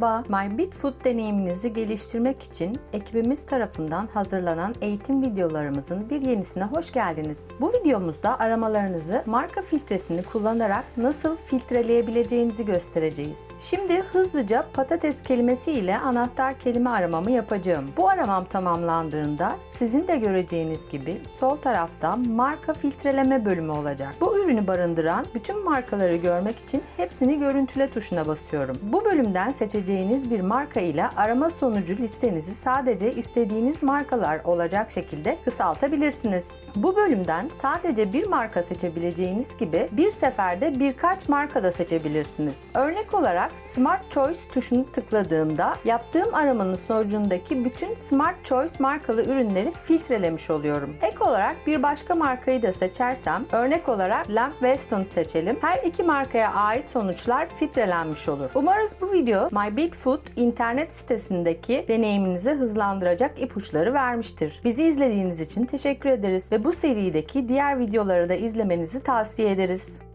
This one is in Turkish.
Merhaba, My deneyiminizi geliştirmek için ekibimiz tarafından hazırlanan eğitim videolarımızın bir yenisine hoş geldiniz. Bu videomuzda aramalarınızı marka filtresini kullanarak nasıl filtreleyebileceğinizi göstereceğiz. Şimdi hızlıca patates kelimesi ile anahtar kelime aramamı yapacağım. Bu aramam tamamlandığında sizin de göreceğiniz gibi sol tarafta marka filtreleme bölümü olacak. Bu ürünü barındıran bütün markaları görmek için hepsini görüntüle tuşuna basıyorum. Bu bölümden seçeceğiniz bir marka ile arama sonucu listenizi sadece istediğiniz markalar olacak şekilde kısaltabilirsiniz. Bu bölümden sadece bir marka seçebileceğiniz gibi bir seferde birkaç marka da seçebilirsiniz. Örnek olarak Smart Choice tuşunu tıkladığımda yaptığım aramanın sonucundaki bütün Smart Choice markalı ürünleri filtrelemiş oluyorum. Ek olarak bir başka markayı da seçersem örnek olarak Lamp Weston seçelim. Her iki markaya ait sonuçlar filtrelenmiş olur. Umarız bu video My Big Food internet sitesindeki deneyiminizi hızlandıracak ipuçları vermiştir. Bizi izlediğiniz için teşekkür ederiz ve bu serideki diğer videoları da izlemenizi tavsiye ederiz.